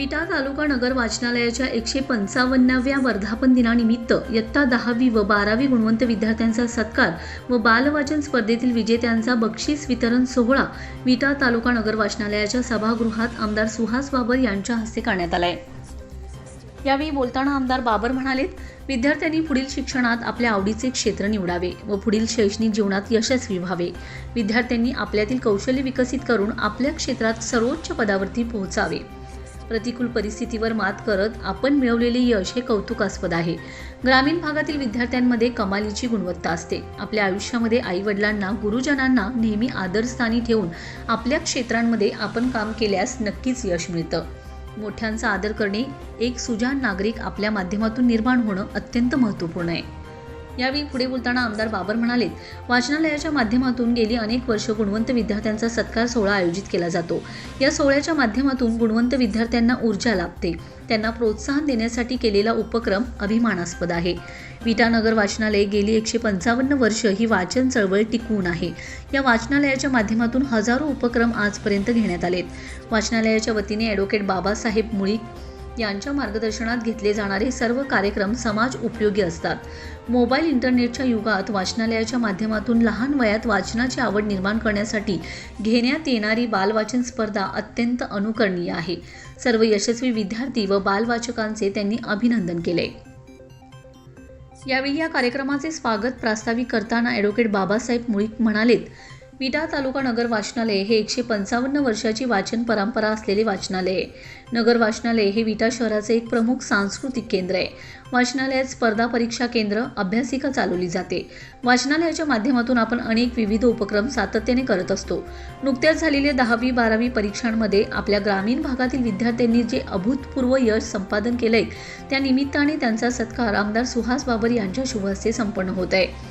विटा तालुका नगर वाचनालयाच्या एकशे पंचावन्नाव्या वर्धापन दिनानिमित्त इयत्ता दहावी व बारावी गुणवंत विद्यार्थ्यांचा सत्कार व बालवाचन स्पर्धेतील विजेत्यांचा बक्षीस वितरण सोहळा विटा तालुका नगर वाचनालयाच्या सभागृहात आमदार सुहास बाबर यांच्या हस्ते करण्यात आलाय. यावेळी बोलताना आमदार बाबर म्हणालेत विद्यार्थ्यांनी पुढील शिक्षणात आपल्या आवडीचे क्षेत्र निवडावे व पुढील शैक्षणिक जीवनात यशस्वी व्हावे. विद्यार्थ्यांनी आपल्यातील कौशल्य विकसित करून आपल्या क्षेत्रात सर्वोच्च पदावरती पोहोचावे. प्रतिकूल परिस्थितीवर मात करत आपण मिळवलेले यश हे कौतुकास्पद आहे. ग्रामीण भागातील विद्यार्थ्यांमध्ये कमालीची गुणवत्ता असते. आपल्या आयुष्यामध्ये आईवडिलांना गुरुजनांना नेहमी आदरस्थानी ठेवून आपल्या क्षेत्रांमध्ये आपण काम केल्यास नक्कीच यश मिळतं. मोठ्यांचा आदर करणे एक सुजान नागरिक आपल्या माध्यमातून निर्माण होणं अत्यंत महत्त्वपूर्ण आहे. यावेळी पुढे बोलताना आमदार बाबर म्हणालेत वाचनालयाच्या माध्यमातून गेली अनेक वर्ष गुणवंत विद्यार्थ्यांचा सत्कार सोहळा आयोजित केला जातो. या सोहळ्याच्या माध्यमातून गुणवंत विद्यार्थ्यांना ऊर्जा लाभते. त्यांना प्रोत्साहन देण्यासाठी केलेला उपक्रम अभिमानास्पद आहे. विटानगर वाचनालय गेली एकशे पंचावन्न वर्ष ही वाचन चळवळ टिकवून आहे. या वाचनालयाच्या माध्यमातून हजारो उपक्रम आजपर्यंत घेण्यात आलेत. वाचनालयाच्या वतीने ॲडव्होकेट बाबासाहेब मुळीक यांच्या मार्गदर्शनात घेतले जाणारे सर्व कार्यक्रम समाज उपयोगी असतात. मोबाईल इंटरनेटच्या युगात वाचनालयाच्या माध्यमातून लहान वयात वाचनाची आवड निर्माण करण्यासाठी घेण्यात येणारी बालवाचन स्पर्धा अत्यंत अनुकरणीय आहे. सर्व यशस्वी विद्यार्थी व बालवाचकांचे त्यांनी अभिनंदन केले. यावेळी या कार्यक्रमाचे स्वागत प्रास्ताविक करताना ॲडव्होकेट बाबासाहेब मुळीक म्हणालेत. विटा तालुका नगर वाचनालय हे एकशे पंचावन्न वर्षाची वाचन परंपरा असलेले वाचनालय. आहे नगर वाचनालय हे विटा शहराचे एक प्रमुख सांस्कृतिक केंद्र आहे. वाचनालयात स्पर्धा परीक्षा केंद्र अभ्यासिका चालवली जाते. वाचनालयाच्या माध्यमातून आपण अनेक विविध उपक्रम सातत्याने करत असतो. नुकत्याच झालेल्या दहावी बारावी परीक्षांमध्ये आपल्या ग्रामीण भागातील विद्यार्थ्यांनी जे अभूतपूर्व यश संपादन केलंय त्या निमित्ताने त्यांचा सत्कार आमदार सुहास बाबर यांच्या शुभहस्ते संपन्न होत आहे.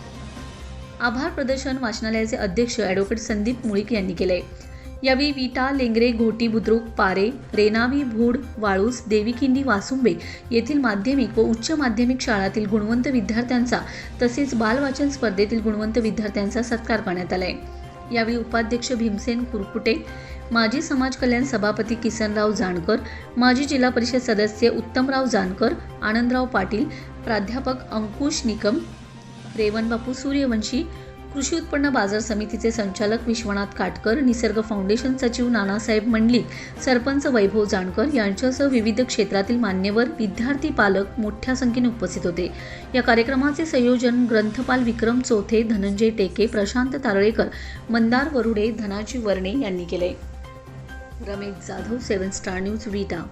आभार प्रदर्शन वाचनालयाचे अध्यक्ष ॲडव्होकेट संदीप मुळीक यांनी केले यावेळी विटा लेंगरे घोटी बुद्रुक पारे रेनावी भूड वाळूस देवीकिंडी वासुंबे येथील माध्यमिक व उच्च माध्यमिक शाळातील गुणवंत विद्यार्थ्यांचा तसेच बालवाचन स्पर्धेतील गुणवंत विद्यार्थ्यांचा सत्कार करण्यात आलाय. यावेळी उपाध्यक्ष भीमसेन कुरकुटे माजी समाज कल्याण सभापती किसनराव जानकर माजी जिल्हा परिषद सदस्य उत्तमराव जानकर आनंदराव पाटील प्राध्यापक अंकुश निकम रेवणबापू सूर्यवंशी कृषी उत्पन्न बाजार समितीचे संचालक विश्वनाथ काटकर निसर्ग फाउंडेशन सचिव नानासाहेब मंडलिक सरपंच वैभव जाणकर यांच्यासह विविध क्षेत्रातील मान्यवर विद्यार्थी पालक मोठ्या संख्येने उपस्थित होते. या कार्यक्रमाचे संयोजन ग्रंथपाल विक्रम चोथे धनंजय टेके प्रशांत तारळेकर मंदार वरुडे धनाजी वर्णे यांनी केले. Ramesh Jadhav seven star news Vita.